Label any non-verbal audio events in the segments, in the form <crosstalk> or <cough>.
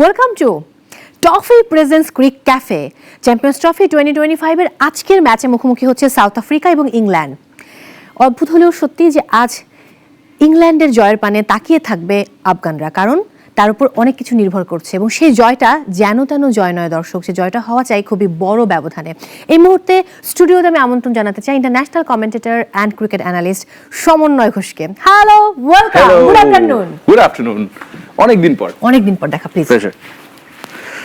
Welcome to Toffee presents Cric cafe Champions Trophy twenty twenty ফাইভের আজকের ম্যাচে মুখোমুখি হচ্ছে সাউথ আফ্রিকা এবং ইংল্যান্ড অদ্ভুত হলেও সত্যি যে আজ ইংল্যান্ডের জয়ের পানে তাকিয়ে থাকবে আফগানরা কারণ তার উপর অনেক কিছু নির্ভর করছে এবং সেই জয়টা যেন তেন জয় নয় দর্শক সে জয়টা হওয়া চাই খুবই বড় ব্যবধানে। এই মুহূর্তে স্টুডিওতে আমি আমন্ত্রণ জানাতে চাই international commentator and cricket analyst Samannay ঘোষকে। Hello welcome good afternoon good afternoon অনেকদিন পর। অনেকদিন পর দেখা প্লিজ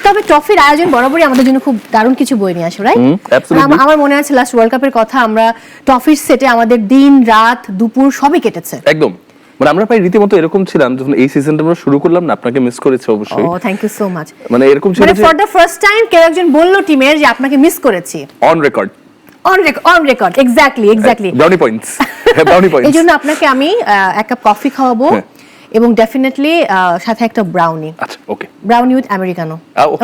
তবে ট্রফির আয়োজন বরাবরই আমাদের জন্য খুব দারুণ কিছু বই নিয়ে আসে রাইট আমার মনে আছে লাস্ট ওয়ার্ল্ড কাপের কথা আমরা ট্রফির সেটে আমাদের দিন রাত দুপুর সবই কেটেছে। একদম। মানে আমরা প্রায় রীতিমতো এরকম ছিলাম যখন এই সিজনটা আমরা শুরু করলাম না আপনাকে মিস করেছে ও অবশ্যই থ্যাংক ইউ সো মাচ মানে এরকম ছিল মানে ফর দ্য ফার্স্ট টাইম কেউ একজন বলল টিমের যে আপনাকে মিস করেছি। On record on record on record exactly exactly brownie points brownie points জন্য আপনাকে আমি এক কাপ কফি খাওয়াবো। হ্যাঁ। এবং ডেফিনেটলি সাথে একটা ব্রাউনি আচ্ছা okay brownie with Americano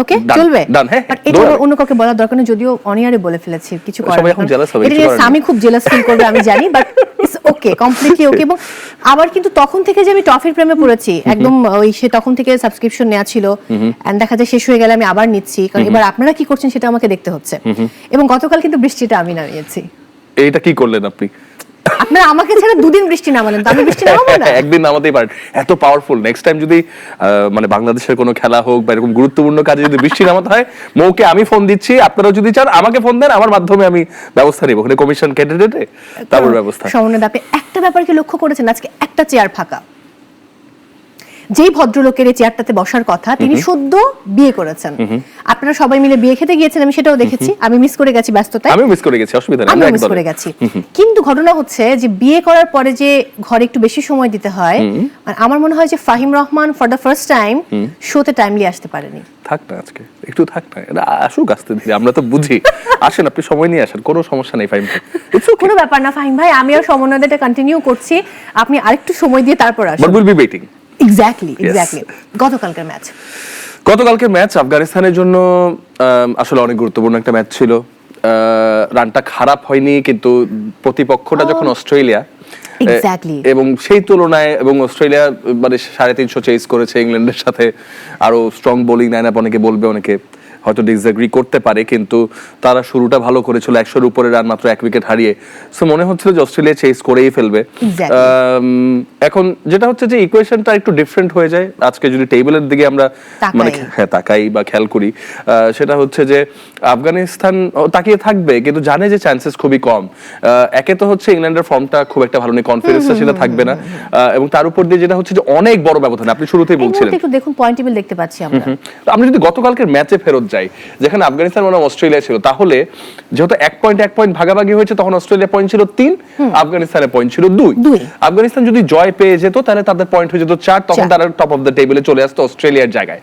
okay চলবে? done, হ্যাঁ, বাট হ্যাঁ, এটা। অন্য কাউকে বলার দরকার নেই যদিও অনিয়ারে বলে ফেলেছি কিছু করার। এখন jealous হবে, এটা। স্বামী খুব জেলাস ফিল করবে আমি জানি but it's okay completely okay এবং আবার কিন্তু তখন থেকে যে আমি টফির প্রেমে পড়েছি একদম ওই সে তখন থেকে সাবস্ক্রিপশন নেওয়া ছিল এন্ড দেখা যায় শেষ হয়ে গেলে আমি আবার নিচ্ছি কারণ এবার আপনারা কি করছেন সেটা আমাকে দেখতে হচ্ছে। এবং গতকাল কিন্তু বৃষ্টিটা আমি নামিয়েছি। এইটা কি করলেন আপনি? আপনারা আমাকে ছেড়ে দুদিন বৃষ্টি নামালেন তো আমি বৃষ্টি নামাবো না? <laughs> একদিন নামাতেই পারেন। এত পাওয়ারফুল নেক্সট টাইম যদি মানে বাংলাদেশের কোনো খেলা হোক বা এরকম গুরুত্বপূর্ণ কাজে যদি বৃষ্টি নামাতে হয় মৌকে আমি ফোন দিচ্ছি আপনারাও যদি চান আমাকে ফোন দেন আমার মাধ্যমে আমি ব্যবস্থা নিব। ওখানে কমিশন কেটে কেটে তারপর ব্যবস্থা। সমন্বয় আপনি একটা ব্যাপার কি লক্ষ্য করেছেন? আজকে একটা চেয়ার ফাঁকা। যেই ভদ্রলোকের এই চেয়ারটাতে বসার কথা তিনি সদ্য বিয়ে করেছেন। আপনারা সবাই মিলে বিয়ে খেতে গিয়েছেন আমি সেটাও দেখেছি। আমি মিস করে গেছি ব্যস্ততায়। আমিও মিস করে গেছি অসুবিধা নেই আমিও আমরা মিস করে গেছি। কিন্তু ঘটনা হচ্ছে যে বিয়ে করার পরে যে ঘরে একটু বেশি সময় দিতে হয় আর আমার মনে হয় যে Fahim Rahman for the first time শোতে টাইমলি আসতে পারেনি। থাক না আজকে একটু থাক না এটা আসুক আসতে ধীরে আমরা তো বুঝি। আসেন আপনি সময় নিয়ে আসেন কোনো সমস্যা নেই ইটস ওকে কোনো ব্যাপার না ফাহিম ভাই আমি আর সমন্বয়টা কন্টিনিউ করছি। আপনি আরেকটু সময় দিয়ে তারপর আসুন। বি ওয়েটিং এক্স্যাক্টলি এক্স্যাক্টলি গতকালকার ম্যাচ গতকালকে ম্যাচ আফগানিস্তানের জন্য আসলে অনেক গুরুত্বপূর্ণ একটা ম্যাচ ছিল। রানটা খারাপ হয়নি কিন্তু প্রতিপক্ষটা যখন অস্ট্রেলিয়া এবং সেই তুলনায় এবং অস্ট্রেলিয়া মানে সাড়ে তিনশো চেস করেছে ইংল্যান্ডের সাথে আরও স্ট্রং বোলিং লাইন অনেকে বলবে অনেকে হয়তো ডিসএগ্রি করতে পারে কিন্তু তারা শুরুটা ভালো করেছিল একশোর উপরে রান মাত্র এক উইকেট হারিয়ে। সো মনে হচ্ছিল যে অস্ট্রেলিয়া চেস করেই ফেলবে। এখন যেটা হচ্ছে যে ইকুয়েশনটা একটু ডিফারেন্ট হয়ে যায়। আজকে যদি টেবিলের দিকে আমরা মানে হ্যাঁ তাকাই বা খেয়াল করি সেটা হচ্ছে যে আফগানিস্তান তাকিয়ে থাকবে কিন্তু জানে যে চান্সেস খুবই কম। আহ, একে তো হচ্ছে ইংল্যান্ডের ফর্মটা খুব একটা ভালো নেই কনফিডেন্সটা সেটা থাকবে না। এবং তার উপর দিয়ে যেটা হচ্ছে যে অনেক বড় ব্যবধান আপনি শুরুতেই বলছিলেন। একটু দেখুন পয়েন্ট টেবিল দেখতে পাচ্ছি আমরা। আমরা যদি গতকালকের ম্যাচে ফেরত যাই যেখানে আফগানিস্তান বনাম অস্ট্রেলিয়া ছিল। তাহলে যেহেতু এক পয়েন্ট এক পয়েন্ট ভাগাভাগি হয়েছে তখন অস্ট্রেলিয়া পয়েন্ট ছিল তিন আফগানিস্তানের পয়েন্ট ছিল দুই। আফগানিস্তান যদি জয় পেয়ে যেত তাহলে তাদের পয়েন্ট হয়ে যেত চার তখন তারা টপ অফ দ্য টেবিলে চলে আসতো অস্ট্রেলিয়ার জায়গায়।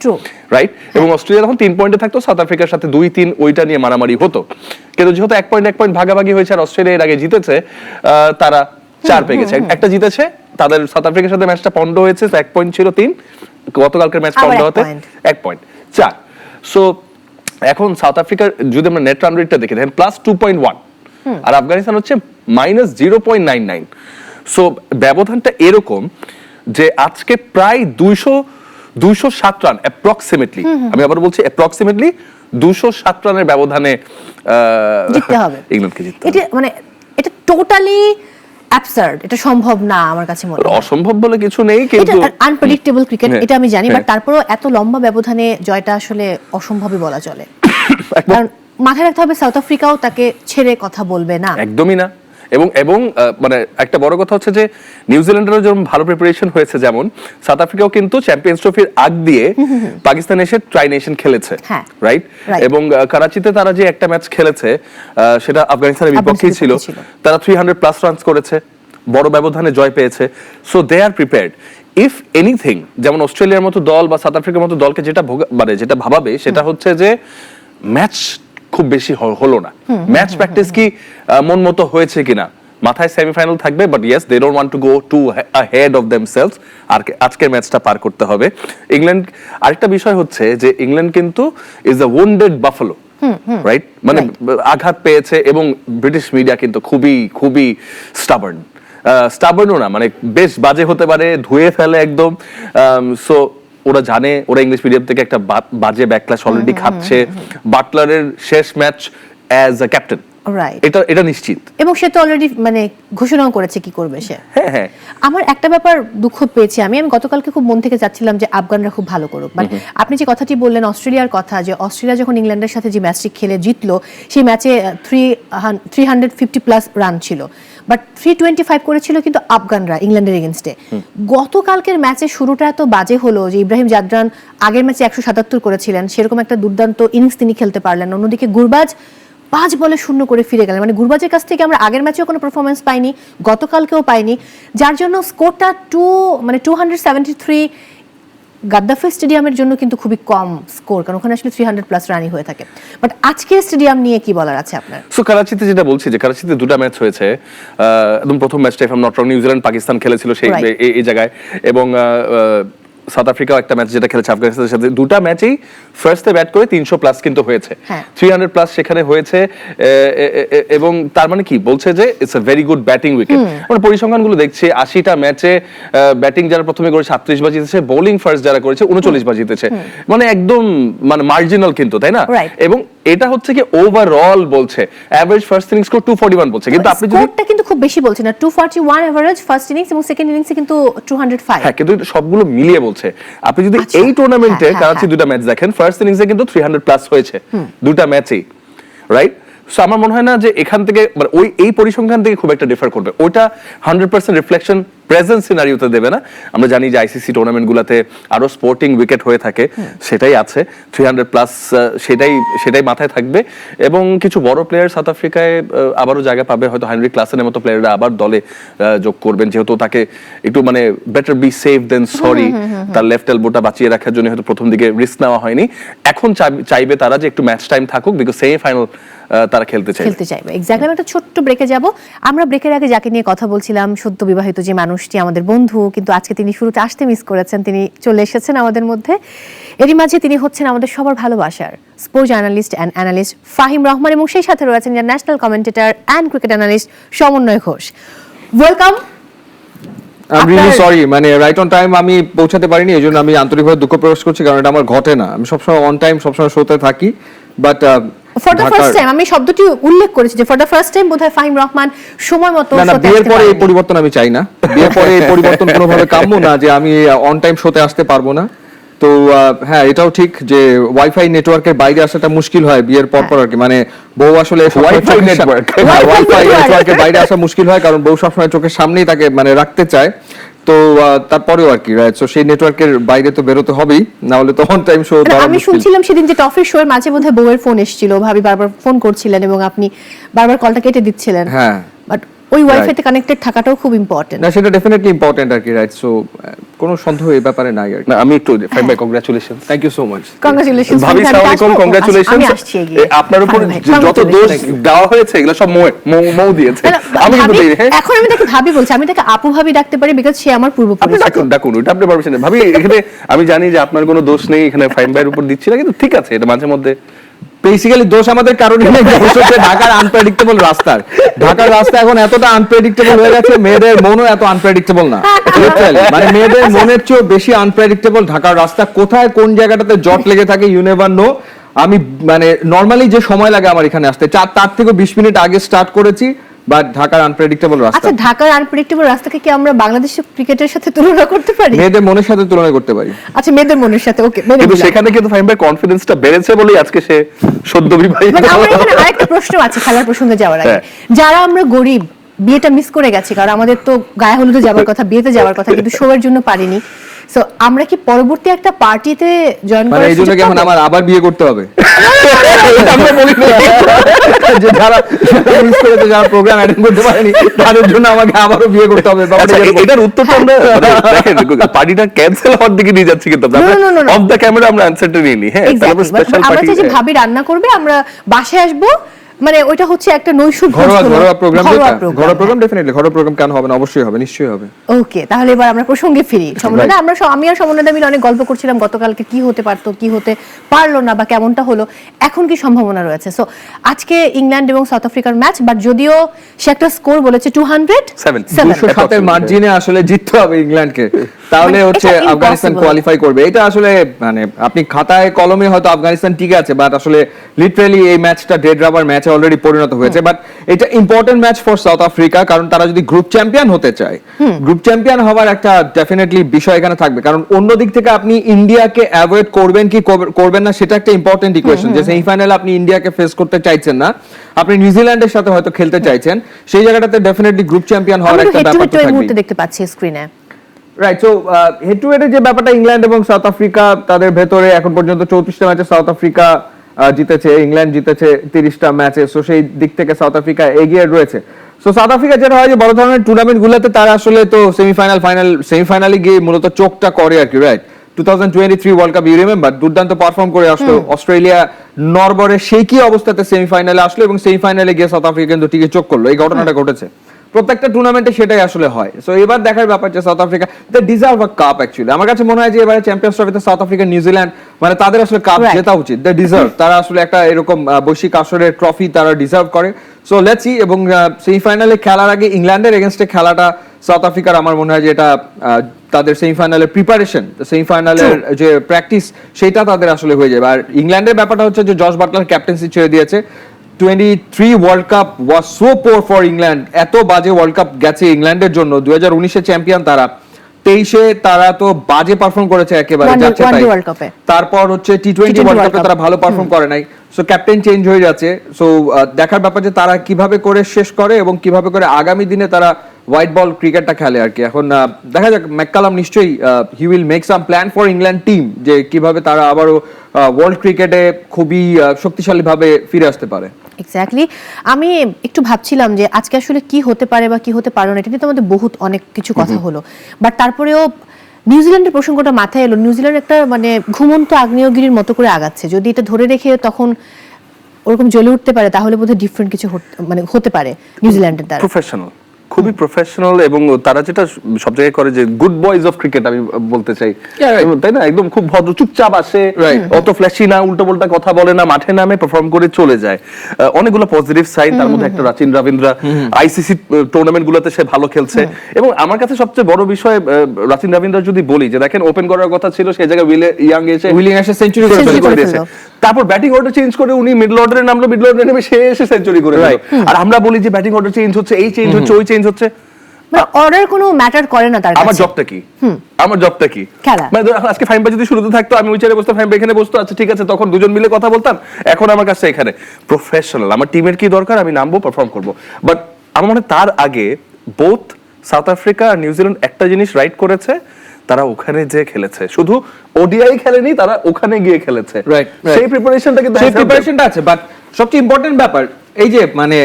রাইট এবং অস্ট্রেলিয়া তখন তিন পয়েন্টে থাকতো সাউথ আফ্রিকার সাথে দুই তিন ওইটা নিয়ে মারামারি হতো। কিন্তু যেহেতু এক পয়েন্ট এক পয়েন্ট ভাগাভাগি হয়েছে আর অস্ট্রেলিয়া এর আগে জিতেছে তারা চার পেয়ে গেছে। একটা জিতেছে তাদের সাউথ আফ্রিকার সাথে ম্যাচটা পন্ড হয়েছে এক পয়েন্ট ছিল তিন গতকালকের ম্যাচ পন্ড হতে এক পয়েন্ট চার। সো এখন সাউথ আফ্রিকার যদি আমরা নেট রান রেটটা দেখি দেখেন প্লাস টু পয়েন্ট ওয়ান আর আফগানিস্তান হচ্ছে minus zero point nine nine so ব্যবধানটা এরকম যে আজকে প্রায় দুইশো দুইশো সাত রান অ্যাপ্রক্সিমেটলি আমি আবার বলছি অ্যাপ্রক্সিমেটলি দুশো সাত রানের ব্যবধানে ইংল্যান্ডকে জিততে হবে। এটা মানে এটা টোটালি অ্যাবসার্ড এটা সম্ভব না আমার কাছে মনে হয়। অসম্ভব বলে কিছু নেই কিন্তু আনপ্রেডিক্টেবল ক্রিকেট হ্যাঁ, এটা আমি জানি বাট হ্যাঁ। তারপরেও এত লম্বা ব্যবধানে জয়টা আসলে অসম্ভবই বলা চলে। <coughs> কারণ মাথায় রাখতে হবে সাউথ আফ্রিকাও তাকে ছেড়ে কথা বলবে না। একদমই না। এবং এবং মানে একটা বড় কথা হচ্ছে যে নিউজিল্যান্ডেরও যেমন ভালো প্রিপারেশন হয়েছে যেমন সাউথ আফ্রিকাও কিন্তু চ্যাম্পিয়ন্স ট্রফির আগ দিয়ে <laughs> পাকিস্তান এসে ট্রাই নেশন খেলেছে হ্যাঁ। রাইট এবং আহ, করাচিতে তারা যে একটা ম্যাচ খেলেছে সেটা আফগানিস্তানের বিপক্ষেই ছিল। বিপক্ষে ছিল। তারা থ্রি হান্ড্রেড প্লাস রানস করেছে বড় ব্যবধানে জয় পেয়েছে। So they are prepared if anything যেমন অস্ট্রেলিয়ার মতো দল বা সাউথ আফ্রিকার মতো দলকে যেটা মানে যেটা ভাবাবে সেটা হচ্ছে যে ম্যাচ খুব বেশি হলো না। ম্যাচ প্র্যাকটিস কি মন মতো হয়েছে কিনা? মাথায় সেমিফাইনাল থাকবে but yes they don't want to go to head of themselves আর আজকের ম্যাচটা পার করতে হবে। ইংল্যান্ড আরেকটা বিষয় হচ্ছে যে ইংল্যান্ড কিন্তু is a wounded buffalo right মানে আঘাত পেয়েছে এবং ব্রিটিশ মিডিয়া কিন্তু খুবই খুবই স্টাবার্ন স্টাবার্নও না মানে বেশ বাজে হতে পারে ধুয়ে ফেলে একদম। সো ওরা জানে ওরা ইংলিশ মিডিয়াম থেকে একটা বাজে ব্যাকলাস অলরেডি খাচ্ছে। বাটলারের শেষ match as a captain right এটা এটা নিশ্চিত। এবং সে তো অলরেডি মানে ঘোষণাও করেছে কি করবে সে। হ্যাঁ হ্যাঁ। আমার একটা ব্যাপার দুঃখ পেয়েছি আমি। আমি গতকালকে খুব মন থেকে চাচ্ছিলাম যে আফগানরা খুব ভালো করুক। বাট আপনি যে কথাটি বললেন অস্ট্রেলিয়ার কথা যে অস্ট্রেলিয়া যখন ইংল্যান্ডের সাথে যে ম্যাচটি খেলে জিতলো সেই ম্যাচে three three hundred fifty plus run ছিল। বাট থ্রি টোয়েন্টি ফাইভ করেছিল কিন্তু আফগানরা ইংল্যান্ডের এগেনস্টে গতকালকের ম্যাচের শুরুটা এত বাজে হলো যে ইব্রাহিম জাদরান আগের ম্যাচে একশো সাতাত্তর করেছিলেন সেরকম একটা দুর্দান্ত ইনিংস তিনি খেলতে পারলেন। অন্যদিকে গুরবাজ পাঁচ বলে শূন্য করে ফিরে গেলেন। মানে গুরবাজের কাছ থেকে আমরা আগের ম্যাচেও কোনো পারফরমেন্স পাইনি গতকালকেও পাইনি। যার জন্য স্কোরটা টু মানে two hundred seventy three Gaddafi স্টেডিয়ামের জন্য কিন্তু খুবই কম স্কোর কারণ ওখানে আসলে থ্রি হান্ড্রেড প্লাস রানই হয়ে থাকে। বাট আজকে স্টেডিয়াম নিয়ে কি বলার আছে আপনার? সো করাচিতে যেটা বলছি যে করাচিতে দুটো ম্যাচ হয়েছে। একদম প্রথম ম্যাচটা if not wrong New Zealand Pakistan খেলেছিল সেই এই জায়গায়। এবং সাউথ আফ্রিকাও একটা ম্যাচ যেটা খেলেছে আফগানিস্তানের সাথে। দুটা ম্যাচেই ফার্স্টে ব্যাট করে তিনশো প্লাস কিন্তু হয়েছে। হ্যাঁ। থ্রি হান্ড্রেড প্লাস সেখানে হয়েছে এবং তার মানে কি? বলছে যে it's a very good batting wicket আমরা পরিসংখ্যানগুলো দেখছি আশিটা ম্যাচে ব্যাটিং যারা প্রথমে করেছে সাতত্রিশ বার জিতেছে বোলিং ফার্স্ট যারা করেছে উনচল্লিশ বার জিতেছে। মানে একদম মানে মার্জিনাল কিন্তু তাই না? এবং এটা হচ্ছে কি ওভারঅল বলছে। Average first innings score two forty one বলছে। কিন্তু আপনি যদি স্কোরটা কিন্তু খুব বেশি বলছে না two forty one average first innings এবং সেকেন্ড ইনিংসে কিন্তু টু হান্ড্রেড ফাইভ হ্যাঁ কিন্তু সবগুলো মিলিয়ে বলছে। আপনি যদি আচ্ছা, এই টুর্নামেন্টে হ্যাঁ, হ্যাঁ, কারাচি। দুটা ম্যাচ দেখেন ফার্স্ট ইনিংসে কিন্তু থ্রি হান্ড্রেড প্লাস হয়েছে। দুটা ম্যাচেই রাইট সো আমার মনে হয় না যে এখান থেকে মানে ওই এই পরিসংখ্যান থেকে খুব একটা ডিফার করবে। ওটা হান্ড্রেড পার্সেন্ট রিফ্লেকশন প্রেজেন্ট সিনারিওতে দেবে না। আমরা জানি যে আইসিসি টুর্নামেন্টগুলোতে আরও স্পোর্টিং উইকেট হয়ে থাকে। সেটাই আছে। থ্রি হান্ড্রেড প্লাস সেটাই সেটাই মাথায় থাকবে। এবং কিছু বড় প্লেয়ার সাউথ আফ্রিকায় আবারও জায়গা পাবে। হয়তো হাইনরি ক্লাসেনের মতো প্লেয়াররা আবার দলে যোগ করবেন। যেহেতু তাকে একটু মানে better be safe then sorry তার লেফট এলবোটা বাঁচিয়ে রাখার জন্য হয়তো প্রথম দিকে রিস্ক নেওয়া হয়নি। এখন চাইবে তারা যে একটু ম্যাচ টাইম থাকুক বিকজ সেমি ফাইনাল তারা খেলতে চাইবে। খেলতে চাইবে। এক্স্যাক্টলি আমি একটা ছোট্ট ব্রেকে যাব। আমরা ব্রেকের আগে যাকে নিয়ে কথা বলছিলাম সদ্য বিবাহিত যে মানুষটি আমাদের বন্ধু কিন্তু আজকে তিনি শুরুতে আসতে মিস করেছেন তিনি চলে এসেছেন আমাদের মধ্যে। এরই মাঝে তিনি হচ্ছেন আমাদের সবার ভালোবাসার sport journalist and analyst Fahim Rahman এবং সেই সাথে রয়েছেন যে national commentator and cricket analyst Samannay Ghosh. Welcome I really sorry মানে রাইট অন টাইম আমি পৌঁছাতে পারিনি এই জন্য আমি আন্তরিকভাবে দুঃখ প্রকাশ করছি কারণ এটা আমার ঘটে না। আমি সবসময় অন টাইম সবসময় শোতে থাকি but for the first time আমি শব্দটি উল্লেখ করেছি যে ফর দ্য ফার্স্ট টাইম বোধহয় ফাহিম রহমান সময় মতো না না বিয়ের পরে এই পরিবর্তন আমি চাই না। বিয়ের পরে এই পরিবর্তন কোনোভাবে কাম্য না যে আমি অন টাইম শোতে আসতে পারব না। তো হ্যাঁ এটাও ঠিক যে ওয়াইফাই নেটওয়ার্কের বাইরে আসাটা মুশকিল হয় বিয়ের পর পর আর কি। মানে বউ আসলে Wi-Fi network। ওয়াইফাই নেটওয়ার্কের বাইরে আসা মুশকিল হয় কারণ বউ সবসময় চোখের সামনেই তাকে মানে রাখতে চায়। তো তারপরেও আর কি রাইট সো সেই নেটওয়ার্কের বাইরে তো বেরোতে হবেই না হলে তো অন টাইম শো আমি শুনছিলাম সেদিন যে টফির শো এর মাঝে মধ্যে বউয়ের ফোন এসেছিল ভাবি বারবার ফোন করছিলেন এবং আপনি বারবার কলটা কেটে দিচ্ছিলেন। হ্যাঁ। বাট ওই ওয়াইফাইতে কানেক্টেড থাকাটাও খুব ইম্পর্টেন্ট না সেটা ডেফিনেটলি ইম্পর্টেন্ট আর কি রাইট সো কোনো সন্দেহ এই ব্যাপারে নাই আর না আমি একটু ফাইম ভাই congratulation thank you so much congratulation ভাবি সালাম আলাইকুম কংগ্রাচুলেশন আমি আসছি এগিয়ে। আপনার উপর যত দোষ দেওয়া হয়েছে এগুলো সব মৌ মৌ- দিয়েছে। আমি কিন্তু দেই হ্যাঁ? এখন আমি তাকে ভাবি বলছি আমি তাকে আপু ভাবি ডাকতে পারি বিকজ সে আমার আপনি পূর্বপুরুষ ডাকুন ডাকুন ওটা আপনি পারবেন না ভাবি এখানে আমি জানি যে আপনার কোনো দোষ নেই এখানে ফাইম ভাইয়ের উপর দিচ্ছি না কিন্তু ঠিক আছে এটা মাঝে মধ্যে বেসিক্যালি দোষ আমাদের কারণে নেই দোষ হচ্ছে ঢাকার আনপ্রেডিক্টেবল রাস্তার। ঢাকার রাস্তা এখন এতটা আনপ্রেডিক্টেবল হয়ে গেছে, মেয়েদের মনও এত আনপ্রেডিক্টেবল না। মানে মেয়েদের মনের চেয়েও বেশি আনপ্রেডিক্টেবল ঢাকার রাস্তা। কোথায়, কোন জায়গাটাতে জট লেগে থাকে ইউনেভার নো আমি মানে নর্মালি যে সময় লাগে আমার এখানে আসতে, চার, তার থেকে বিশ মিনিট আগে স্টার্ট করেছি। বাট ঢাকার আনপ্রেডিক্টেবল রাস্তা। আচ্ছা ঢাকার আনপ্রেডিক্টেবল রাস্তাকে কি আমরা বাংলাদেশের ক্রিকেটের সাথে তুলনা করতে পারি? মেয়েদের মনের সাথে তুলনা করতে পারি। আচ্ছা মেয়েদের মনের সাথে ওকে কিন্তু সেখানে কিন্তু ফাহিম ভাই কনফিডেন্সটা বেড়েছে বলেই আজকে সে সদ্য বিবাহিত। বাট আমার এখানে আরেকটা প্রশ্ন আছে খেলার প্রসঙ্গে যাওয়ার আগে। হ্যাঁ। যারা আমরা গরিব বিয়েটা মিস করে গেছি কারণ আমাদের তো গায়ে হলুদে যাওয়ার কথা বিয়েতে যাওয়ার কথা কিন্তু শো এর জন্য পারিনি সো আমরা কি পরবর্তী একটা পার্টিতে জয়েন মানে করার এই জন্য কি এখন আমার আবার বিয়ে করতে হবে আমরা বলি না। যে যারা মিস করেছে যারা প্রোগ্রাম অ্যাটেন্ড করতে পারেনি তাদের জন্য আমাকে আবারও বিয়ে করতে হবে আচ্ছা। এটার উত্তরটা আমরা মানে <laughs> দেখেন পার্টিটা ক্যান্সেল হওয়ার দিকে নিয়ে যাচ্ছি কিন্তু no. অফ দ্য ক্যামেরা আমরা অ্যানসারটা নিয়ে নিই হ্যাঁ তাহলে স্পেশাল পার্টি চাই যে ভাবি রান্না করবে আমরা বাসায় আসব মানে ওইটা হচ্ছে একটা নৈশুভ ঘরোয়া ঘরোয়া প্রোগ্রাম ঘরোয়া ঘরোয়া প্রোগ্রাম ডেফিনেটলি ঘরোয়া প্রোগ্রাম কেন হবে না? অবশ্যই হবে নিশ্চয়ই হবে। ওকে তাহলে এবার আমরা প্রসঙ্গে ফিরি। সমন্বয়দা আমরা আমি আর সমন্বয়দা মিলে অনেক গল্প করছিলাম গতকালকে কি হতে পারতো কি হতে পারল না বা কেমনটা হলো এখন কি সম্ভাবনা রয়েছে? সো আজকে ইংল্যান্ড এবং সাউথ আফ্রিকার ম্যাচ বাট যদিও সে একটা স্কোর বলেছে টু হান্ড্রেড Seven. দুশো সাতের মার্জিনে আসলে জিততে হবে ইংল্যান্ডকে। তাহলে মানে হচ্ছে আফগানিস্তান কোয়ালিফাই করবে। এটা আসলে মানে আপনি খাতায় কলমে হয়তো আফগানিস্তান ঠিক আছে বাট আসলে লিটারালি এই ম্যাচটা ডেড রাবার ম্যাচে অলরেডি পরিণত হয়েছে। বাট এটা important match for South Africa কারণ তারা যদি গ্রুপ চ্যাম্পিয়ন হতে চায় গ্রুপ চ্যাম্পিয়ন হওয়ার একটা ডেফিনেটলি বিষয় এখানে থাকবে। কারণ অন্য দিক থেকে আপনি ইন্ডিয়াকে অ্যাভয়েড করবেন কি করবে- করবেন না সেটা একটা ইম্পর্টেন্ট ইকুয়েশন যে সেমিফাইনালে আপনি ইন্ডিয়াকে ফেস করতে চাইছেন না। আপনি নিউজিল্যান্ডের সাথে হয়তো খেলতে চাইছেন। সেই জায়গাটাতে ডেফিনেটলি গ্রুপ চ্যাম্পিয়ন হওয়ার একটা ব্যাপার মুহূর্তে দেখতে পাচ্ছি স্ক্রিনে রাইট সো হেড টু হেডের যে ব্যাপারটা ইংল্যান্ড এবং সাউথ আফ্রিকা তাদের ভেতরে এখন পর্যন্ত চৌত্রিশটা ম্যাচে সাউথ আফ্রিকা জিতেছে ইংল্যান্ড জিতেছে তিরিশটা ম্যাচে সো সেই দিক থেকে সাউথ আফ্রিকা এগিয়ে রয়েছে। সো সাউথ আফ্রিকা যেটা হয় যে বড় ধরনের টুর্নামেন্ট গুলোতে তারা আসলে তো সেমিফাইনাল ফাইনাল সেমিফাইনালে গিয়ে মূলত চোখটা করে আর কি right two thousand twenty three world cup you remember দুর্দান্ত পারফর্ম করে আসলো। অস্ট্রেলিয়া নরবরে সেই কি অবস্থাতে সেমিফাইনালে আসলো এবং সেমিফাইনালে গিয়ে সাউথ আফ্রিকা কিন্তু টিকে চোখ করল। এই ঘটনাটা ঘটেছে। প্রত্যেকটা টুর্নামেন্টে সেটাই আসলে হয়। সো এবার দেখার ব্যাপার যে South Africa they deserve a cup actually আমার কাছে মনে হয় যে এবারে চ্যাম্পিয়ন্স ট্রফিতে সাউথ আফ্রিকা নিউজিল্যান্ড মানে তাদের আসলে কাপ জেতা উচিত। দে ডিজার্ভ তারা আসলে একটা এরকম বৈশ্বিক আসরের ট্রফি তারা ডিজার্ভ করে। সো লেটস সি এবং সেমিফাইনালে খেলার আগে ইংল্যান্ডের এগেনস্টে খেলাটা সাউথ আফ্রিকার আমার মনে হয় যে এটা তাদের সেমিফাইনালের প্রিপারেশন সেমিফাইনালের যে প্র্যাকটিস সেটা তাদের আসলে হয়ে যাবে। আর ইংল্যান্ডের ব্যাপারটা হচ্ছে যে জর্জ বাটলার ক্যাপ্টেন্সি ছেড়ে দিয়েছে। Twenty three world cup was so poor for England এত বাজে ওয়ার্ল্ড কাপ গেছে ইংল্যান্ডের জন্য। দুই হাজার উনিশে চ্যাম্পিয়ন তারা তেইশে তারা তো বাজে পারফর্ম করেছে একেবারে যাচ্ছে তাই। তারপর হচ্ছে টি টোয়েন্টি ওয়ার্ল্ড কাপে তারা ভালো পারফর্ম করে নাই। সো ক্যাপ্টেন চেঞ্জ হয়ে যাচ্ছে। সো দেখার ব্যাপার যে তারা কীভাবে করে শেষ করে এবং কীভাবে করে আগামী দিনে তারা হোয়াইট বল ক্রিকেটটা খেলে আর কি। এখন দেখা যাক ম্যাককালাম নিশ্চয়ই he will make some plan for England team যে কীভাবে তারা আবারও ওয়ার্ল্ড ক্রিকেটে খুবই শক্তিশালী ভাবে ফিরে আসতে পারে। এক্স্যাক্টলি আমি একটু ভাবছিলাম যে আজকে আসলে কি হতে পারে বা কি হতে পারে না এটা নিয়ে তো আমাদের বহুত অনেক কিছু কথা হলো। বাট তারপরেও নিউজিল্যান্ডের প্রসঙ্গটা মাথায় এলো। নিউজিল্যান্ড একটা মানে ঘুমন্ত আগ্নেয়গিরির মতো করে আগাচ্ছে। যদি এটা ধরে রেখে তখন ওরকম জ্বলে উঠতে পারে তাহলে বোধহয় ডিফারেন্ট কিছু মানে হতে পারে নিউজিল্যান্ডের দ্বারা। প্রফেশনাল খুবই প্রফেশনাল এবং তারা যেটা সব জায়গায় করে যে গুড বয়েজ অফ ক্রিকেট আমি বলতে চাই। তাই না? একদম খুব ভদ্র চুপচাপ আসে। অত ফ্ল্যাশি না উল্টো পাল্টা কথা বলে না মাঠে নামে পারফর্ম করে চলে যায়। অনেকগুলো পজিটিভ সাইন তার মধ্যে একটা রাচিন রবীন্দ্রা আইসিসি টুর্নামেন্ট গুলোতে সে ভালো খেলছে। এবং আমার কাছে সবচেয়ে বড় বিষয় রাচিন রবীন্দ্র যদি বলি যে দেখেন ওপেন করার কথা ছিল সেই জায়গায় উইলে ইয়াং এসে উইলিং এসে সেঞ্চুরি করে দিয়েছে। তারপর ব্যাটিং অর্ডার চেঞ্জ করে উনি মিডল অর্ডারে নামলো মিডল অর্ডারে নেমে সে এসে সেঞ্চুরি করে. আর আমরা বলি যে ব্যাটিং অর্ডার চেঞ্জ হচ্ছে এই চেঞ্জ হচ্ছে ওই চেঞ্জ হচ্ছে। অর্ডার কোনো ম্যাটার করে না তার আমার জবটা কি? আমার জবটা কি? মানে ধরো আজকে যদি শুরুতে থাকতো আমি ওই চেয়ারে বসতাম এখানে বসতো আচ্ছা ঠিক আছে তখন দুজন মিলে কথা বলতাম। এখন আমার কাছে এখানে প্রফেশনাল আমার টিমের কি দরকার? আমি নামবো পারফর্ম করব। বাট আমার মনে তার আগে বোথ সাউথ আফ্রিকা আর নিউজিল্যান্ড একটা জিনিস রাইট করেছে তারা ওখানে যে খেলেছে। শুধু ওডিআই খেলেনি তারা ওখানে গিয়ে খেলেছে. সেই প্রিপারেশনটা কিন্তু সেই প্রিপারেশনটা আছে বাট সবচেয়ে ইম্পর্টেন্ট ব্যাপার এই যে মানে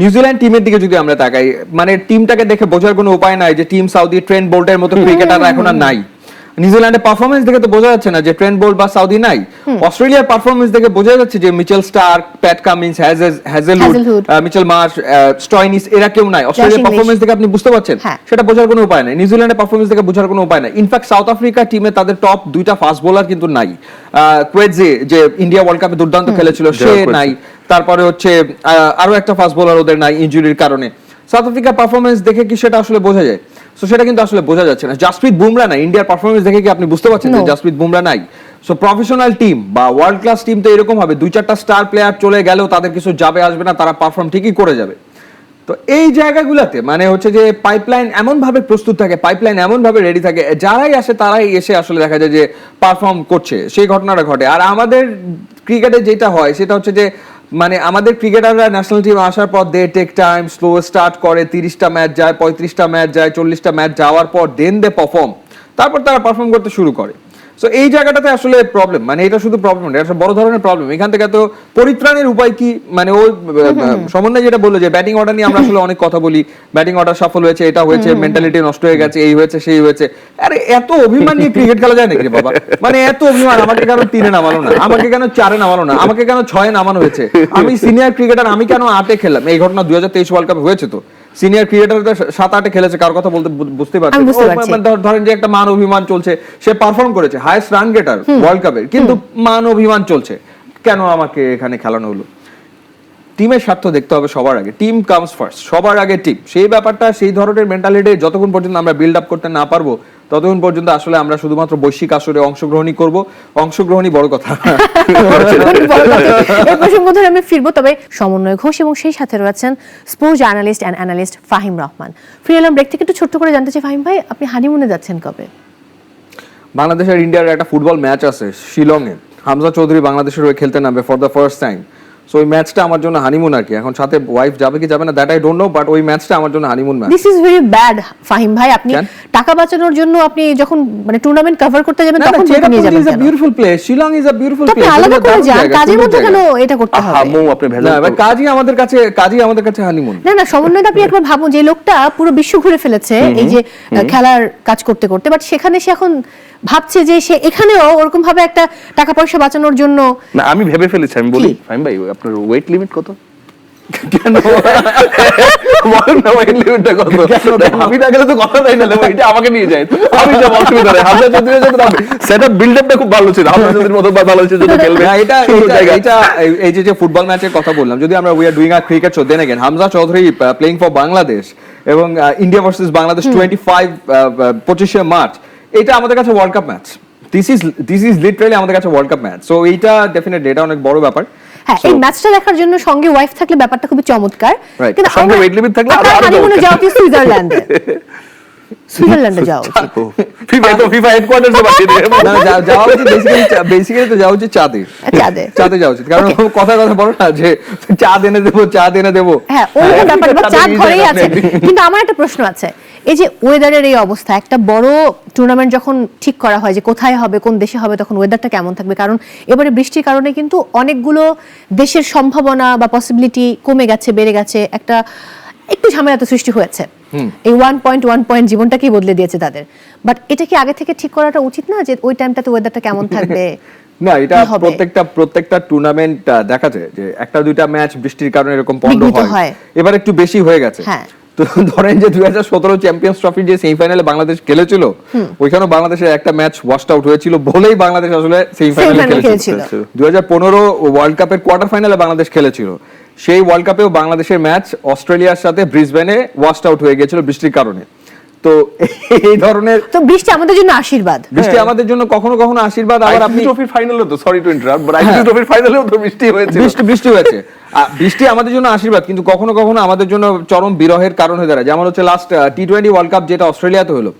নিউজিল্যান্ড টিমের দিকে যদি আমরা তাকাই মানে টিমটাকে দেখে বোঝার কোনো উপায় নাই যে টিম সাউদি ট্রেন্ড বোল্টের মতো ক্রিকেটার এখন আর নাই। নিউজিল্যান্ডের পারফরমেন্স দেখে তো বোঝা যাচ্ছে না যে ট্রেন্ড বোল্ট বা সাউদি নাই। অস্ট্রেলিয়ার পারফরমেন্স দেখে বোঝা যাচ্ছে যে Mitchell Starc Pat Cummins Hazlewood Mitchell Marsh Stoinis এরা কেউ নাই। অস্ট্রেলিয়ার পারফরমেন্স দেখে আপনি বুঝতে পারছেন? হ্যাঁ। সেটা বোঝার কোনো উপায় নাই। নিউজিল্যান্ডের পারফরমেন্স দেখে বোঝার কোনো উপায় নাই। ইনফ্যাক্ট সাউথ আফ্রিকা টিমে তাদের টপ দুইটা ফাস্ট বোলার কিন্তু নাই। কোয়েজে যে ইন্ডিয়া ওয়ার্ল্ড কাপে দুর্দান্ত খেলেছিল সে নাই। তারপরে হচ্ছে আহ, আরও একটা ফাস্ট বোলার ওদের নাই ইনজুরির কারণে। সাউথ আফ্রিকার পারফরমেন্স দেখে কি সেটা আসলে বোঝা যায়? সো সেটা কিন্তু আসলে বোঝা যাচ্ছে না। জাসপ্রীত বুমরা নাই। ইন্ডিয়ার পারফরমেন্স দেখে কি আপনি বুঝতে পারছেন যে. জাসপ্রীত বুমরা নাই? সো প্রফেশনাল টিম বা ওয়ার্ল্ড ক্লাস টিম তো এরকম হবে। দুই চারটা স্টার প্লেয়ার চলে গেলেও তাদের কিছু যাবে আসবে না তারা পারফর্ম ঠিকই করে যাবে। তো এই জায়গাগুলোতে মানে হচ্ছে যে পাইপলাইন এমন ভাবে প্রস্তুত থাকে পাইপলাইন এমন ভাবে রেডি থাকে যারাই আসে তারাই এসে আসলে দেখা যায় যে পারফর্ম করছে। সেই ঘটনাটা ঘটে। আর আমাদের ক্রিকেটে যেটা হয় সেটা হচ্ছে যে মানে আমাদের ক্রিকেটাররা ন্যাশনাল টিম আসার পর they take time slow start করে, তিরিশটা ম্যাচ যায়, পঁয়ত্রিশটা ম্যাচ যায়, চল্লিশটা ম্যাচ যাওয়ার পর দেন দে পারফর্ম তারপর তারা পারফর্ম করতে শুরু করে। সো এই জায়গাটাতে আসলে প্রবলেম মানে এটা শুধু প্রবলেম না এটা বড় ধরনের প্রবলেম এখান থেকে তো পরিত্রাণের উপায় কি? মানে ওই সমন্বয় যেটা বলল যে ব্যাটিং অর্ডার নিয়ে আমরা আসলে অনেক কথা বলি। ব্যাটিং অর্ডার সফল হয়েছে এটা হয়েছে মেন্টালিটি নষ্ট হয়ে গেছে এই হয়েছে সেই হয়েছে। আরে এত অভিমান নিয়ে ক্রিকেট খেলা যায় নাকি রে বাবা? মানে এত অভিমান আমাকে কেন তিনে নামালো না? আমাকে কেন চারে নামালো না? আমাকে কেন ছয়ে নামানো হয়েছে? আমি সিনিয়র ক্রিকেটার আমি কেন আটে খেললাম? এই ঘটনা দুই হাজার তেইশ ওয়ার্ল্ড কাপ হয়েছে তো। সিনিয়র ক্রিকেটাররা সাত আটে খেলেছে কার কথা বলতে বুঝতে পারছি। মানে ধর- ধরেন যে একটা মান অভিমান চলছে সে পারফর্ম করেছে হায়েস্ট রান গেটার ওয়ার্ল্ড কাপের কিন্তু মান অভিমান চলছে। কেন আমাকে এখানে খেলানো হলো? টিমের স্বার্থ দেখতে হবে সবার আগে। টিম কামস ফার্স্ট সবার আগে টিম সেই ব্যাপারটা সেই ধরনের মেন্টালিটি যতক্ষণ পর্যন্ত আমরা বিল্ড আপ করতে না পারব ততক্ষণ পর্যন্ত আসলে আমরা শুধুমাত্র বৈশ্বিক আসরে অংশগ্রহণই করব। অংশগ্রহণই বড় কথা। এই <laughs> প্রসঙ্গ ধরে আমি ফিরবো তবে সমন্বয় ঘোষ এবং সেই সাথে রয়েছেন sports analyst and analyst Fahim Rahman. Free এলাম ব্রেক থেকে। একটু ছোট্ট করে জানতে চাই ফাহিম ভাই আপনি হানিমুনে যাচ্ছেন কবে? বাংলাদেশ আর ইন্ডিয়ার একটা ফুটবল ম্যাচ আছে শিলংয়ে। হামজা চৌধুরী বাংলাদেশের হয়ে খেলতে নামবে for the first time so ওই ম্যাচটা আমার জন্য হানিমুন আর কি। এখন সাথে ওয়াইফ যাবে কি যাবে না that I don't know but ওই ম্যাচটা আমার জন্য honeymoon match this is very bad Fahim ভাই। আপনি? টাকা বাঁচানোর জন্য আপনি যখন মানে টুর্নামেন্ট কভার করতে যাবেন তখন বউকে নিয়ে যাবেন কেন? Beautiful place Shillong is a beautiful তো আপনি প্লেস আলাদা করে যান কাজের মধ্যে কেন এটা করতে হবে? হামু আপনি ভেজা না কাজই আমাদের কাছে কাজই আমাদের কাছে হানিমুন না না সমন্বয় আপনি একবার ভাবুন যে লোকটা পুরো বিশ্ব ঘুরে ফেলেছে এই যে খেলার কাজ করতে করতে বাট সেখানে সে এখন ভাবছে যে সে এখানেও ওরকম ভাবে একটা টাকা পয়সা বাঁচানোর জন্য না আমি ভেবে ফেলেছি আমি বলি কি? ফাইম ভাই আপনার ওয়েট লিমিট কত কেন বলেন না ওয়েট লিমিটটা কত আমি না গেলে তো কথা নাই না ওইটা আমাকে নিয়ে যায় আমি যাব অসুবিধা নেই হামজা চৌধুরী যেতে হবে সেটআপ বিল্ড আপটা খুব ভালো <laughs> ছিল হামজা চৌধুরীর মতো ভালো ছিল যদি খেলবে না, এটা সুন্দর এটা- জায়গা। এটা এই- এই যে যে ফুটবল ম্যাচের কথা বললাম যদি আমরা we are doing a cricket show then again Hamza Chowdhury playing for Bangladesh এবং ইন্ডিয়া ভার্সেস বাংলাদেশ 25 পঁচিশে মার্চ এটা আমাদের কাছে world cup match this is this is literally আমাদের কাছে ওয়ার্ল্ড কাপ ম্যাচ সো এইটা ডেফিনেটলি এটা অনেক বড় ব্যাপার। হ্যাঁ এই ম্যাচটা দেখার জন্য সঙ্গে ওয়াইফ থাকলে ব্যাপারটা খুবই চমৎকার। কিন্তু সঙ্গে weight limit থাকলে আরো- আরও হানিমুনে চমৎকার। যাওয়া সুইজারল্যান্ডে সুইজারল্যান্ডে উচিত ফিফা তো ফিফা হেডকোয়ার্টারসে <laughs> পাঠিয়ে দেবে না, যা- যাওয়া উচিত বেসিক্যালি বেসিক্যালি তো যাওয়া উচিত চাঁদে। চাঁদে। <laughs> চাঁদে যাওয়া উচিত কারণ কথা কথা বলো না যে চাঁদ এনে দেবো চাঁদ এনে দেবো। হ্যাঁ ওরকম ব্যাপার বা চাঁদে চাঁদ ঘরেই আছে। কিন্তু আমার একটা প্রশ্ন আছে। এই যে ওয়েদারের এই অবস্থা একটা বড় টুর্নামেন্ট যখন ঠিক করা হয় যে কোথায় হবে কোন দেশে হবে তখন ওয়েদারটা কেমন থাকবে? কারণ এবারে বৃষ্টির কারণে কিন্তু অনেকগুলো দেশের সম্ভাবনা বা পসিবিলিটি কমে গেছে বেড়ে গেছে। একটা একটু ঝামেলা তো সৃষ্টি হয়েছে। এই ওয়ান পয়েন্ট ওয়ান পয়েন্ট জীবনটাকেই বদলে দিয়েছে তাদের। বাট এটা কি আগে থেকে ঠিক করাটা উচিত না যে ওই টাইমটাতে ওয়েদারটা কেমন <laughs> থাকবে? না এটা? প্রত্যেকটা প্রত্যেকটা টুর্নামেন্ট দেখা যায় যে একটা দুইটা ম্যাচ বৃষ্টির কারণে এরকম পন্ড হয়। হয়। এবার একটু বেশি হয়ে গেছে। হ্যাঁ। তো ধরেন যে দুই হাজার সতেরো চ্যাম্পিয়ন্স ট্রফির যে সেমিফাইনালে বাংলাদেশ খেলেছিল ওইখানেও বাংলাদেশের একটা ম্যাচ ওয়াস্ট আউট হয়েছিল বলেই বাংলাদেশ আসলে সেমিফাইনালে খেলেছিল। দুই হাজার পনেরো ওয়ার্ল্ড কাপের কোয়ার্টার ফাইনালে বাংলাদেশ খেলেছিল। সেই ওয়ার্ল্ড কাপেও বাংলাদেশের ম্যাচ অস্ট্রেলিয়ার সাথে ব্রিসবেনে ওয়াস্ট আউট হয়ে গিয়েছিল বৃষ্টির কারণে। তো এই ধরনের তো বৃষ্টি আমাদের জন্য আশীর্বাদ। বৃষ্টি আমাদের জন্য কখনো কখনো আশীর্বাদ আবার আপনি ট্রফির ফাইনালে তো sorry to interrupt but ICC ট্রফির ফাইনালেও তো বৃষ্টি হয়েছে বৃষ্টি বৃষ্টি হয়েছে। বৃষ্টি আমাদের জন্য আশীর্বাদ কিন্তু কখনো কখনো আমাদের জন্য চরম বিরহের কারণ হয়ে দাঁড়ায়। যেমন হচ্ছে last T twenty world cup যেটা অস্ট্রেলিয়াতে হলো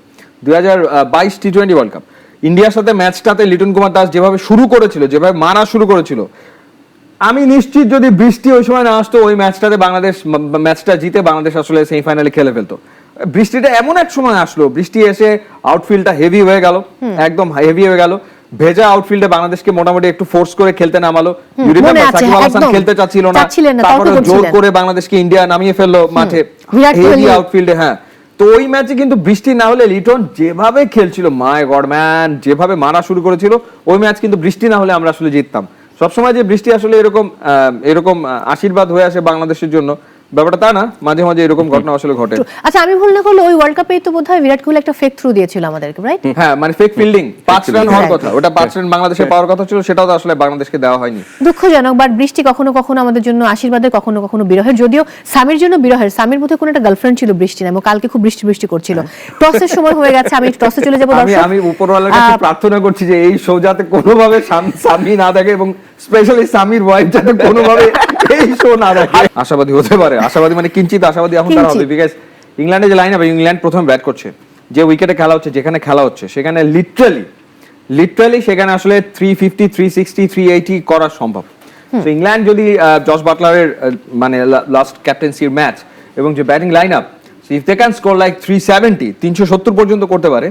দুই হাজার বাইশ টি টোয়েন্টি ওয়ার্ল্ড কাপ ইন্ডিয়ার সাথে ম্যাচটাতে লিটন কুমার দাস যেভাবে শুরু করেছিল যেভাবে মারা শুরু করেছিল আমি নিশ্চিত যদি বৃষ্টি ওই সময় না আসতো ওই ম্যাচটাতে বাংলাদেশ ম্যাচটা জিতে বাংলাদেশ আসলে সেমিফাইনালে খেলে ফেলতো। বৃষ্টিটা এমন এক সময় আসলো বৃষ্টি এসে আউটফিল্ডটা হেভি হয়ে গেল একদম হেভি হয়ে গেল। ভেজা আউটফিল্ডে বাংলাদেশকে মোটামুটি একটু ফোর্স করে খেলতে নামালো। সাকিব আল হাসান খেলতে চাচ্ছিল না তারপরে জোর করে বাংলাদেশকে ইন্ডিয়া নামিয়ে ফেলল মাঠে। হেভি আউটফিল্ডে হ্যাঁ। তো ওই ম্যাচে কিন্তু বৃষ্টি না হলে লিটন যেভাবে খেলছিল মাই গড ম্যান যেভাবে মারা শুরু করেছিল ওই ম্যাচ কিন্তু বৃষ্টি না হলে আমরা আসলে জিততাম। সবসময় যে বৃষ্টি আসলে এরকম আহ, এরকম আশীর্বাদ হয়ে আসে বাংলাদেশের জন্য ব্যাপারটা তা না মাঝে মাঝে এরকম ঘটনা আসলে ঘটে। আচ্ছা আমি ভুল না করলে ওই ওয়ার্ল্ড কাপেই তো বোধহয় বিরাট কোহলি একটা ফেক থ্রু দিয়েছিল আমাদেরকে রাইট হ্যাঁ মানে ফেক ফিল্ডিং পাঁচ রান হওয়ার হ্যাঁ। কথা ওটা পাঁচ রান বাংলাদেশে পাওয়ার কথা ছিল সেটাও তো আসলে বাংলাদেশকে দেওয়া হয়নি। দুঃখজনক বাট বৃষ্টি কখনো কখনো আমাদের জন্য আশীর্বাদের কখনো কখনো বিরহের যদিও স্বামীর জন্য বিরহের স্বামীর মধ্যে কোনো একটা গার্লফ্রেন্ড ছিল বৃষ্টি না এবং কালকে খুব বৃষ্টি বৃষ্টি করছিল। টসের সময় হয়ে গেছে আমি টসে চলে যাব আমি দর্শক। আমি উপরওয়ালার কাছে প্রার্থনা করছি যে এই শো যাতে কোনোভাবে স্বামী না দেখে এবং স্পেশালি স্বামীর ওয়াইফ যাতে কোনোভাবে <laughs> এই শো না দেখে। আশাবাদী হতে পারে। আশাবাদী মানে কিঞ্চিত আশাবাদী এখন তারা হবে। বিকজ ইংল্যান্ডে যে লাইন হবে ইংল্যান্ড প্রথম ব্যাট করছে। যে উইকেটে খেলা হচ্ছে যেখানে খেলা হচ্ছে সেখানে লিটারালি লিটারালি সেখানে আসলে three fifty three sixty three eighty করা সম্ভব। তো ইংল্যান্ড যদি জস বাটলারের মানে লাস্ট ক্যাপ্টেন্সির ম্যাচ এবং যে batting line up if they can score like three seventy তিনশো সত্তর পর্যন্ত করতে পারে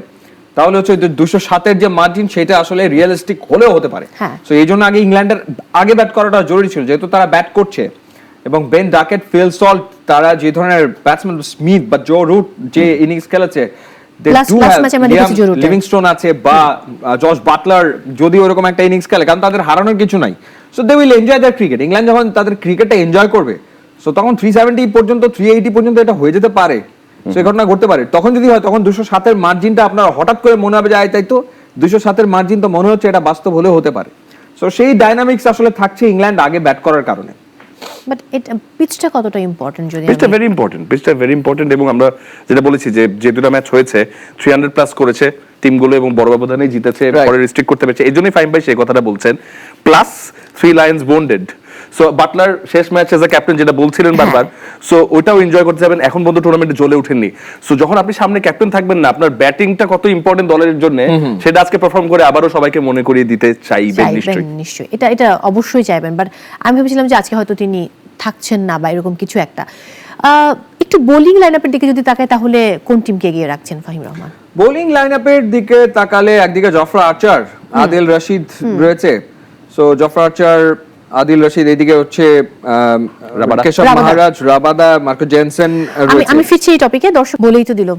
তাহলে হচ্ছে দুশো সাতের যে মার্জিন সেটা আসলে রিয়েলিস্টিক হলেও হতে পারে। হ্যাঁ। তো এই জন্য আগে ইংল্যান্ডের আগে ব্যাট করাটা জরুরি ছিল যেহেতু তারা ব্যাট করছে। এবং বেন ডাকেট ফিল সল্ট তারা যে ধরনের ব্যাটসম্যান স্মিথ বা জো রুট যে ইনিংস খেলেছে। লিভিংস্টোন আছে বা জর্জ বাটলার যদি ওরকম একটা ইনিংস খেলে কারণ তাদের হারানোর কিছু নাই। So they will enjoy their cricket England যখন তাদের ক্রিকেটটা এনজয় করবে সো তখন থ্রি সেভেন্টি পর্যন্ত থ্রি এইটি পর্যন্ত এটা হয়ে যেতে পারে। সো এই ঘটনা ঘটতে পারে। তখন যদি হয় তখন দুশো সাতের মার্জিনটা আপনার হঠাৎ করে মনে হবে যে আয় তাই তো? দুশো সাতের মার্জিন তো মনে হচ্ছে এটা বাস্তব হলেও হতে পারে। সো সেই ডাইনামিক্স আসলে থাকছে ইংল্যান্ড আগে ব্যাট করার কারণে। বাট এটা পিচটা কতটা ইম্পর্টেন্ট যদি পিচটা ভেরি ইম্পর্টেন্ট পিচটা ভেরি ইম্পর্টেন্ট এবং আমরা যেটা বলেছি যে যে দুটো ম্যাচ হয়েছে থ্রি হান্ড্রেড প্লাস করেছে টিমগুলো এবং বড় ব্যবধানে জিতেছে. পরে রিস্ট্রিক্ট করতে পেরেছে। এই জন্যই ফাইম ভাই সেই কথাটা বলছেন। Plus three lions bonded so Buttler শেষ ম্যাচ এজ এ ক্যাপ্টেন যেটা বলছিলেন <coughs> বারবার সো ওটাও এনজয় করতে যাবেন। এখন পর্যন্ত টুর্নামেন্টে জ্বলে ওঠেননি। সো যখন আপনি সামনে ক্যাপ্টেন থাকবেন না আপনার ব্যাটিংটা কত ইম্পর্টেন্ট দলের জন্য সেটা আজকে পারফর্ম করে আবারও সবাইকে মনে করিয়ে দিতে চাইবেন নিশ্চয়ই। নিশ্চয়ই। এটা এটা অবশ্যই চাইবেন। বাট আমি ভেবেছিলাম যে আজকে হয়তো তিনি থাকছেন না বা এরকম কিছু একটা। আহ, একটু বোলিং লাইন আপের দিকে যদি তাকায় তাহলে কোন টিমকে এগিয়ে রাখছেন ফাহিম রহমান? বোলিং লাইন আপের দিকে তাকালে একদিকে জফরা আর্চার আদিল রশিদ রয়েছে। So Jofra Archer Adil Rashid এদিকে হচ্ছে আম, Keshav Maharaj Rabada Marco Jansen আমি আমি ফিরছি এই টপিকে দর্শক বলেই তো দিল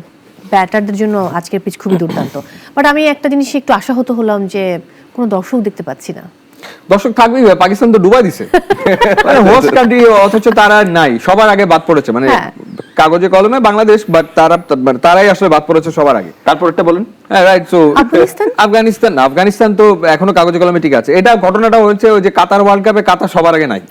ব্যাটারদের জন্য আজকের পিচ খুবই দুর্দান্ত। বাট আমি একটা জিনিস একটু আশাহত হলাম যে কোনো দর্শক দেখতে পাচ্ছি না। দর্শক থাকবেই পাকিস্তান তো ডুবাই দিছে। মানে হোস্ট কান্ট্রি অথচ তারা নাই সবার আগে বাদ পড়েছে মানে হ্যাঁ। কাগজে কলমে বাংলাদেশ বাট তারা মানে তারাই আসলে বাদ পড়েছে সবার আগে তারপর একটা বলেন হ্যাঁ রাইট সো আফগানিস্তান? আফগানিস্তান তো এখনও কাগজে কলমে ঠিক আছে এটা ঘটনাটা হচ্ছে ওই যে কাতার ওয়ার্ল্ড কাপে কাতার সবার আগে নাই <laughs>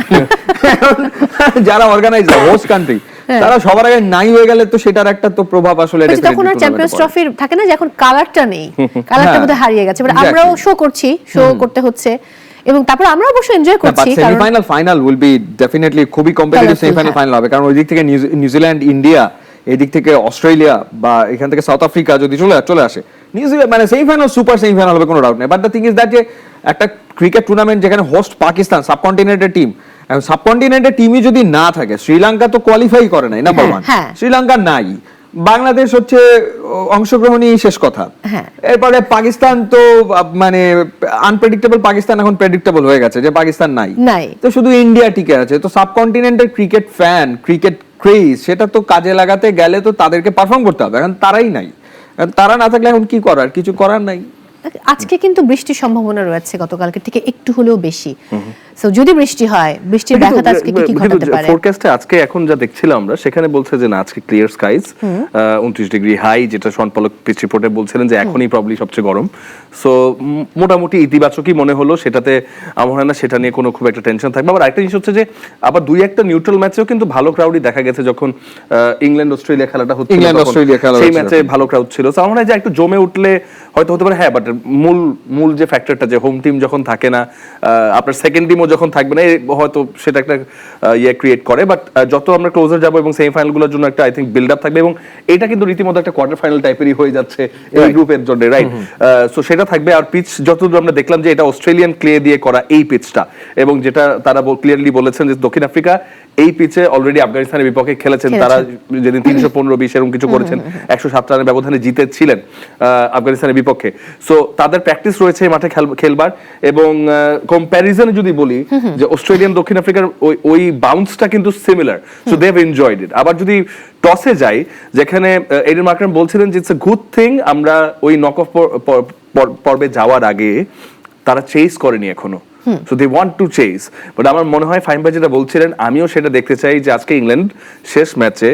<laughs> যারা অর্গানাইজ হোস্ট কান্ট্রি তারা সবার আগে নাই হয়ে গেলে তো সেটার একটা তো প্রভাব আসলে তখন আর চ্যাম্পিয়ন্স। ট্রফির থাকে না যে এখন কালারটা নেই <laughs> কালারটা হ্যাঁ। বোধহয় হারিয়ে গেছে বাট. আমরাও শো করছি শো করতে হচ্ছে এবং তারপর আমরা অবশ্য এনজয় করছি কারণ semifinal final will be definitely খুবই কম্পিটিটিভ সেমিফাইনাল। ফাইনাল হবে কারণ ওই দিক থেকে নিউজিল্যান্ড ইন্ডিয়া এদিক থেকে অস্ট্রেলিয়া বা এখান থেকে সাউথ আফ্রিকা যদি চলে চলে আসে নিউজিল্যান্ড মানে সেমিফাইনাল সুপার সেমিফাইনাল হবে কোনো ডাউট নেই but the thing is that যে একটা ক্রিকেট টুর্নামেন্ট যেখানে হোস্ট পাকিস্তান সাবকন্টিনেন্টের টিম সাবকন্টিনেন্টের টিমই যদি না থাকে শ্রীলঙ্কা তো কোয়ালিফাই করে নাই নাম্বার ওয়ান। শ্রীলঙ্কা নাই বাংলাদেশ হচ্ছে অংশগ্রহণই শেষ কথা। হ্যাঁ। এরপরে পাকিস্তান তো মানে আনপ্রেডিক্টেবল পাকিস্তান এখন প্রেডিক্টেবল হয়ে গেছে যে পাকিস্তান নাই। নাই। তো শুধু ইন্ডিয়া টিকে আছে। তো সাবকন্টিনেন্টের ক্রিকেট ফ্যান ক্রিকেট ক্রেজ সেটা তো কাজে লাগাতে গেলে তো তাদেরকে পারফর্ম করতে হবে। এখন তারাই নাই। তারা না থাকলে এখন কি করার? কিছু করার নাই। আজকে কিন্তু বৃষ্টির সম্ভাবনা রয়েছে গতকালকে থেকে একটু হলেও বেশি। সো যদি বৃষ্টি হয় বৃষ্টির ব্যাঘাত আজকে কি কি ঘটাতে পারে? ফোরকাস্টে আজকে এখন যা দেখছিলাম আমরা সেখানে বলছে যে না আজকে ক্লিয়ার স্কাইজ উনত্রিশ ডিগ্রি হাই যেটা সনপলক পিচ রিপোর্টে বলছিলেন যে এখনই প্রবলি সবচেয়ে গরম। সো মোটামুটি ইতিবাচকই মনে হলো সেটাতে আমার হয় না সেটা নিয়ে কোনো খুব একটা টেনশন থাকবে। আবার একটা জিনিস হচ্ছে যে আবার দুই একটা নিউট্রাল ম্যাচেও কিন্তু ভালো ক্রাউডই দেখা গেছে যখন ইংল্যান্ড অস্ট্রেলিয়া খেলাটা হচ্ছে ইংল্যান্ড, অস্ট্রেলিয়া খেলা সেই ম্যাচে ভালো ক্রাউড ছিল। So আমার হয় যে একটু জমে উঠলে হয়তো হতে পারে হ্যাঁ বাট মূল মূল যে ফ্যাক্টরটা যে হোম টিম যখন থাকে না আপনার সেকেন্ড টিমও যখন থাকবে না হয়তো সেটা একটা ইয়ে ক্রিয়েট করে। বাট যত আমরা ক্লোজার যাব এবং সেমিফাইনালগুলোর জন্য একটা আই থিঙ্ক বিল্ড আপ থাকবে এবং এটা কিন্তু রীতিমতো একটা কোয়ার্টার ফাইনাল টাইপেরই হয়ে যাচ্ছে এই গ্রুপের জন্য রাইট সো সেটা থাকবে আর পিচ যতদূর আমরা দেখলাম যে এটা অস্ট্রেলিয়ান ক্লে দিয়ে করা এই পিচটা এবং যেটা তারা ক্লিয়ারলি বলেছেন যে দক্ষিণ আফ্রিকা এই পিচে অলরেডি আফগানিস্তানের বিপক্ষে খেলেছেন। তারা যেদিন তিনশো পনেরো বিশ এরকম কিছু করেছেন একশো সাত রানের ব্যবধানে জিতেছিলেন আফগানিস্তানের বিপক্ষে। সো তাদের প্র্যাকটিস রয়েছে এই মাঠে খেলবার এবং কম্প্যারিজনে যদি বলি যে অস্ট্রেলিয়ান দক্ষিণ আফ্রিকার ওই ওই বাউন্সটা কিন্তু similar so they have enjoyed it আবার যদি টসে যাই যেখানে এডেন মার্কার বলছিলেন যে ইটস এ গুড থিং আমরা ওই নক অফ পর্বে যাওয়ার আগে তারা চেস করেনি এখনও। So they want to chase but আমার মনে হয় ভাই যেটা বলছিলেন আমিও সেটা দেখতে চাই যে আজকে ইংল্যান্ড শেষ ম্যাচে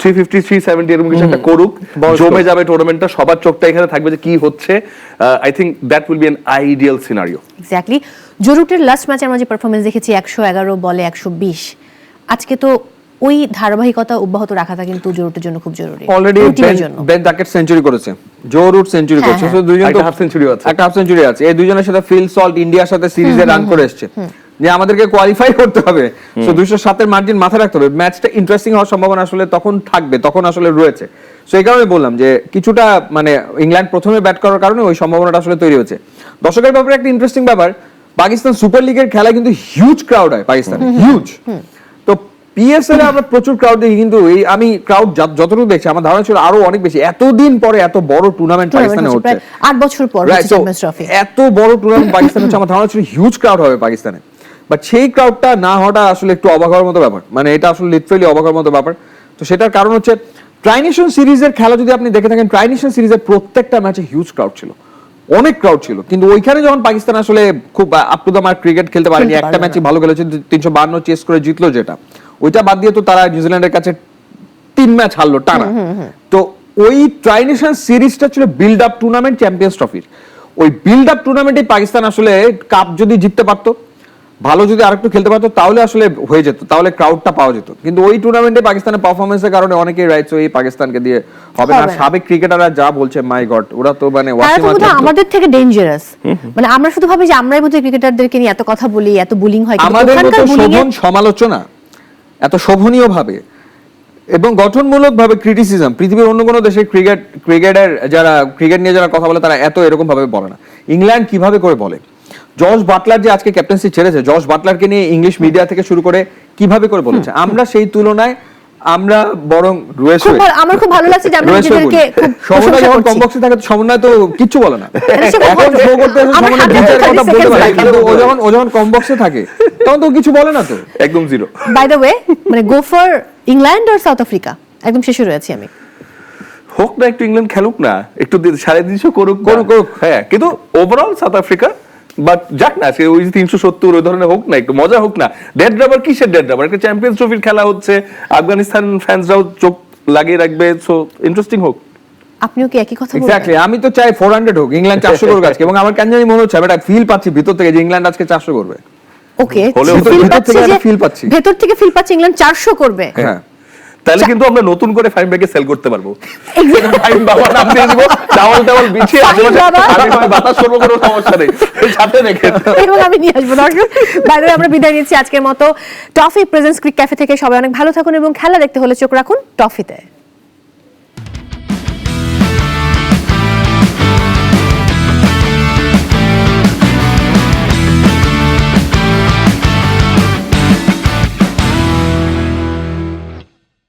থ্রি ফিফটি থ্রি সেভেন্টি এরকম কিছু একটা করুক জমে যাবে টুর্নামেন্টটা সবার চোখটা এখানে থাকবে যে কি হচ্ছে। I think that will be an ideal scenario exactly জরুটের last ম্যাচে আমরা যে পারফরমেন্স দেখেছি একশো এগারো বলে একশো বিশ। আজকে তো ওই ধারাবাহিকতা অব্যাহত রাখাটা কিন্তু জরুটের জন্য খুব জরুরি। অলরেডি এর বেন ডাকেট সেঞ্চুরি করেছে। জো রুট সেঞ্চুরি হ্যাঁ, করেছে। হ্যাঁ। So দুইজন তো half century আছে। একটা হাফ সেঞ্চুরি আছে। এই দুইজনের সাথে ফিল সল্ট ইন্ডিয়ার সাথে সিরিজে রান করে এসেছে। যে আমাদেরকে কোয়ালিফাই করতে হবে। সো দুইশো সাতের মার্জিন মাথায় রাখতে হবে। ম্যাচটা ইন্টারেস্টিং হওয়ার সম্ভাবনা আসলে তখন থাকবে তখন আসলে রয়েছে। সো এই কারণে বললাম যে কিছুটা মানে ইংল্যান্ড প্রথমে ব্যাট করার কারণে ওই সম্ভাবনাটা আসলে তৈরি হচ্ছে দর্শকের ব্যাপারে একটা ইন্টারেস্টিং ব্যাপার। পাকিস্তান সুপার লিগের খেলা কিন্তু হিউজ ক্রাউড হয় পাকিস্তানে। হিউজ পিএসএল এ আমরা প্রচুর ক্রাউড দেখি কিন্তু এই আমি ক্রাউড যতটুকু দেখছি আমার ধারণা ছিল আরও অনেক বেশি। এতদিন পরে এত বড় টুর্নামেন্ট পাকিস্তানে হচ্ছে আট বছর পর এত বড় টুর্নামেন্ট পাকিস্তান হচ্ছে আমার ধারণা ছিল হিউজ ক্রাউড হবে পাকিস্তানে। বাট সেই ক্রাউডটা না হওয়াটা আসলে একটু অবাক হওয়ার মতো ব্যাপার। মানে এটা আসলে লিটারালি অবাক হওয়ার মতো ব্যাপার। তো সেটার কারণ হচ্ছে ট্রাইনেশন সিরিজের খেলা যদি আপনি দেখে থাকেন ট্রাইনেশন সিরিজের প্রত্যেকটা ম্যাচে হিউজ ক্রাউড ছিল। অনেক ক্রাউড ছিল। কিন্তু ওইখানে যখন পাকিস্তান আসলে খুব up to the mark cricket খেলতে পারেনি একটা ম্যাচই ভালো খেলেছে তিনশো বান্ন চেস করে জিতলো যেটা। ওইটা বাদ দিয়ে তো তারা নিউজিল্যান্ডের কাছে তিন ম্যাচ হারলো টানা। তো ওই ট্রাইনেশন সিরিজটা ছিল বিল্ড আপ টুর্নামেন্ট চ্যাম্পিয়ন্স ট্রফির ওই বিল্ড আপ টুর্নামেন্টে পাকিস্তান আসলে কাপ যদি জিততে পারতো ভালো যদি আরেকটু খেলতে পারতো তাহলে আসলে হয়ে যেত তাহলে ক্রাউডটা পাওয়া যেত। কিন্তু ওই টুর্নামেন্টে পাকিস্তানের পারফরমেন্সের কারণে অনেকেই রাইটস ওই পাকিস্তানকে দিয়ে হবে না। সাবেক ক্রিকেটাররা যা বলছে মাই গড ওরা তো মানে আমাদের থেকে ডেঞ্জারাস মানে আমরা শুধু ভাবি যে আমরাই বোধহয় ক্রিকেটারদেরকে নিয়ে এত কথা বলি এত বুলিং হয় আমাদের মতো শোভন সমালোচনা এত শোভনীয়ভাবে এবং গঠনমূলকভাবে ক্রিটিসিজম পৃথিবীর অন্য কোনো দেশের ক্রিকেট ক্রিকেটের যারা ক্রিকেট নিয়ে যারা কথা বলে তারা এত এরকমভাবে বলে না। ইংল্যান্ড কীভাবে করে বলে? জর্জ বাটলার যে আজকে ক্যাপ্টেন্সি ছেড়েছে জর্জ বাটলারকে নিয়ে ইংলিশ মিডিয়া থেকে শুরু করে কীভাবে করে বলেছে? আমরা সেই তুলনায় আমরা বরং ভালো- আমার খুব ভালো লাগছে যে আমরা নিজেদেরকে। খুব যখন। কমবক্সে থাকে তো সমন্বয় তো কিচ্ছু বলে না। এখন শো করতে এসে সমন্বয় 30 কথা বলতে পারে। কিন্তু ও যখন ও যখন কমবক্সে থাকে তখন তো কিছু বলে না তো। একদম জিরো বাই দ্য ওয়ে মানে গো ফর ইংল্যান্ড আর সাউথ আফ্রিকা একদম শেষে রয়েছি আমি। হোক না একটু ইংল্যান্ড খেলুক না। একটু সাড়ে তিনশো করুক করুক, করুক করুক। হ্যাঁ কিন্তু ওভারঅল সাউথ আফ্রিকা বাট যাক না সে ওই তিনশো সত্তর ওই ধরনের হোক না একটু মজা হোক না। ডেড রাবার কিসের ডেড রাবার একটা চ্যাম্পিয়ন্স ট্রফির খেলা হচ্ছে আফগানিস্তান ফ্যান্সরাও চোখ লাগিয়ে রাখবে সো ইন্টারেস্টিং হোক। আপনিও কি একই কথা এক্স্যাক্টলি আমি তো চাই ফোর হান্ড্রেড হোক ইংল্যান্ড চারশো <laughs> করুক আজকে এবং আমার কেন জানি মনে হচ্ছে আমি একটা ফিল পাচ্ছি ভিতর থেকে যে ইংল্যান্ড আজকে চারশো করবে। ওকে ফিল পাচ্ছি। ভেতর থেকে ফিল পাচ্ছি। ইংল্যান্ড চারশো করবে। হ্যাঁ। তাহলে কিন্তু আমরা নতুন করে ফাইন ব্যাগে সেল করতে পারব। ফাইম <laughs> বাবা নাম দিয়ে দিব চাওয়াল টাওয়াল বিছিয়ে আশেপাশে বাতাস করব কোনো সমস্যা নেই। এই সাথে রেখে এবং আমি নিয়ে আসব দর্শক বাইরে আমরা বিদায় নিচ্ছি আজকের মতো। টফি প্রেজেন্স ক্রিক ক্যাফে থেকে সবাই অনেক ভালো থাকুন এবং খেলা দেখতে হলে চোখ রাখুন টফিতে